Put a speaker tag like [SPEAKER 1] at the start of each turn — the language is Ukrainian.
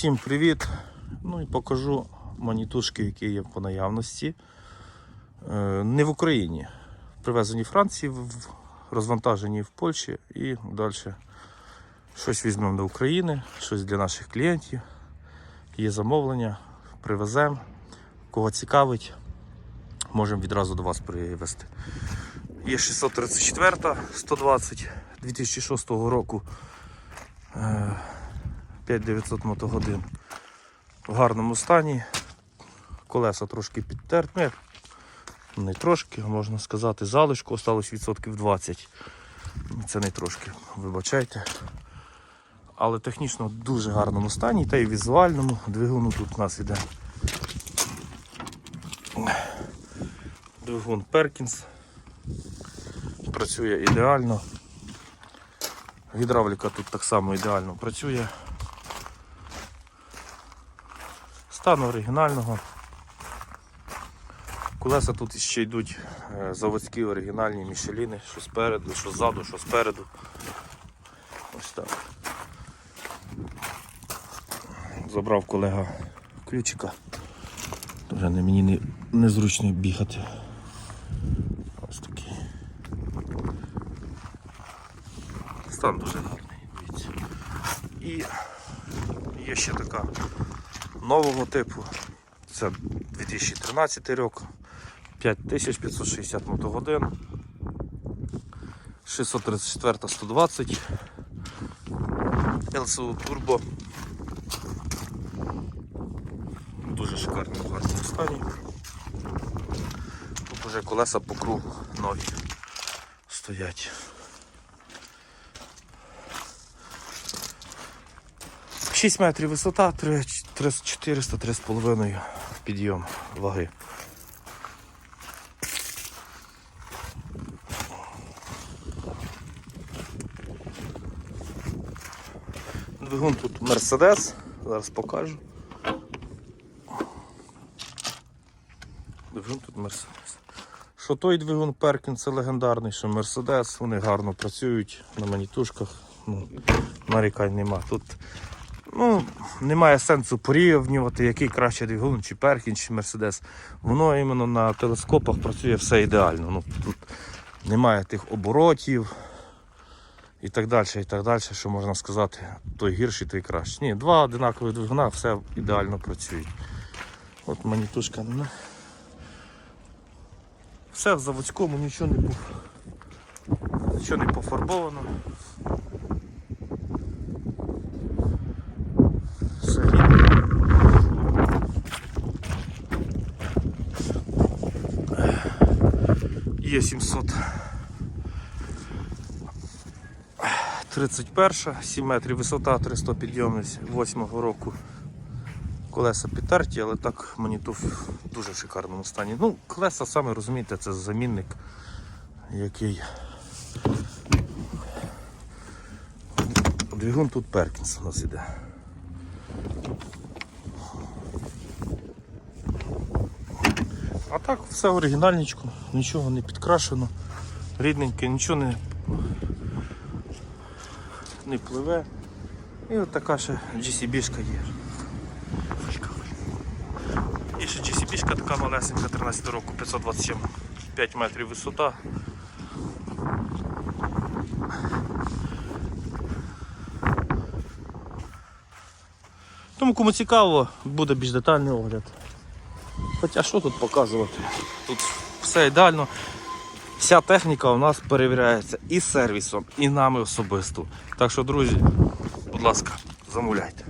[SPEAKER 1] Всім привіт! Ну і покажу манітушки, які є по наявності. Е, Не в Україні. Привезені в Франції, розвантажені в Польщі і далі щось візьмемо до України, щось для наших клієнтів. Є замовлення, привеземо. Кого цікавить, можемо відразу до вас привезти. Є 634, 120 2006 року. Е, 5900 мотогодин в гарному стані. Колеса трошки підтерті. Ну, не трошки, можна сказати, залишку осталось відсотків 20. Це не трошки, вибачайте. Але технічно в дуже гарному стані, та й візуальному. Двигуну тут у нас іде. Двигун Перкінс. Працює ідеально. Гідравліка тут так само ідеально працює. Стан оригінального. Колеса тут ще йдуть е, заводські оригінальні мішеліни, що спереду, що ззаду, що спереду. Ось так. Забрав колега ключика. Вже не, мені не, незручно бігати. Ось такий. Стан дуже гарний. І є ще така нового типу. Це 2013 рік. 5560 мотогодин. 634 120 ЛСУ Turbo. Дуже шикарний в гарному стані. Тут вже колеса по кругу нові стоять. 6 метрів висота, 3, 400 3,5 підйом ваги. Двигун тут Мерседес, зараз покажу. Двигун тут Мерседес. Що той двигун Перкін, це легендарний, що Мерседес, вони гарно працюють на манітушках. Ну, нарікань нема. Тут ну, немає сенсу порівнювати, який краще двигун, чи Перкін, чи Мерседес. Воно іменно на телескопах працює все ідеально. Ну, тут немає тих оборотів і так далі, і так далі, що можна сказати, той гірший, той кращий. Ні, два одинакові двигуна, все ідеально працюють. От манітушка. Все в заводському, нічого не був. Нічого не пофарбовано. Все рідне. Є 700. 31, 7 метрів висота, 300 підйомність 8 року. Колеса підтерті, але так маніту в дуже шикарному стані. Ну, колеса, саме розумієте, це замінник, який. Двигун тут Перкінс у нас іде. А так все оригінальничко, нічого не підкрашено, рідненьке, нічого не, не пливе. І от така ще GCB-шка є. Є ще GCB-шка така малесенька 13 року, 527 5 метрів висота. Тому кому цікаво, буде більш детальний огляд. Хоча що тут показувати? Тут все ідеально. Вся техніка у нас перевіряється і сервісом, і нами особисто. Так що, друзі, будь ласка, замовляйте.